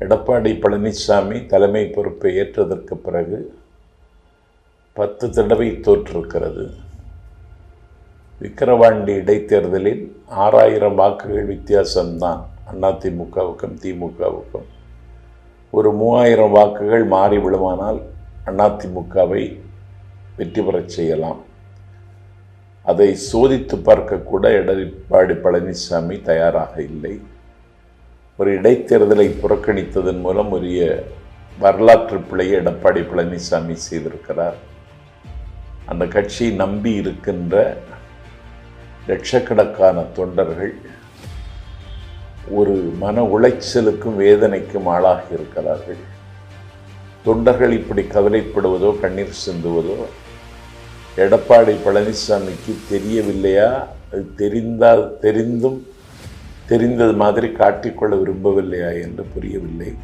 எடப்பாடி பழனிசாமி தலைமை பொறுப்பை ஏற்றதற்கு பிறகு பத்து தடவை தோற்றிருக்கிறது. விக்கிரவாண்டி இடைத்தேர்தலில் ஆறாயிரம் வாக்குகள் வித்தியாசம்தான். அதிமுகவுக்கும் திமுகவுக்கும். ஒரு மூவாயிரம் வாக்குகள் மாறி விழுமானால் அதிமுகவை வெற்றி பெறச் செய்யலாம். அதை சோதித்து பார்க்கக்கூட எடப்பாடி பழனிசாமி தயாராக இல்லை. ஒரு இடைத்தேர்தலை புறக்கணித்ததன் மூலம் உரிய வரலாற்று பிழையை எடப்பாடி பழனிசாமி செய்திருக்கிறார். அந்த கட்சியை நம்பி இருக்கின்ற லட்சக்கணக்கான தொண்டர்கள் ஒரு மன உளைச்சலுக்கும் வேதனைக்கும் ஆளாகி இருக்கிறார்கள். தொண்டர்கள் இப்படி கவலைப்படுவதோ கண்ணீர் சிந்துவதோ எடப்பாடி பழனிசாமிக்கு தெரியவில்லையா? அது தெரிந்தால் தெரிந்தும் தெரிந்தது மாதிரி காட்டிக்கொள்ள விரும்பவில்லையா என்று புரியவில்லை.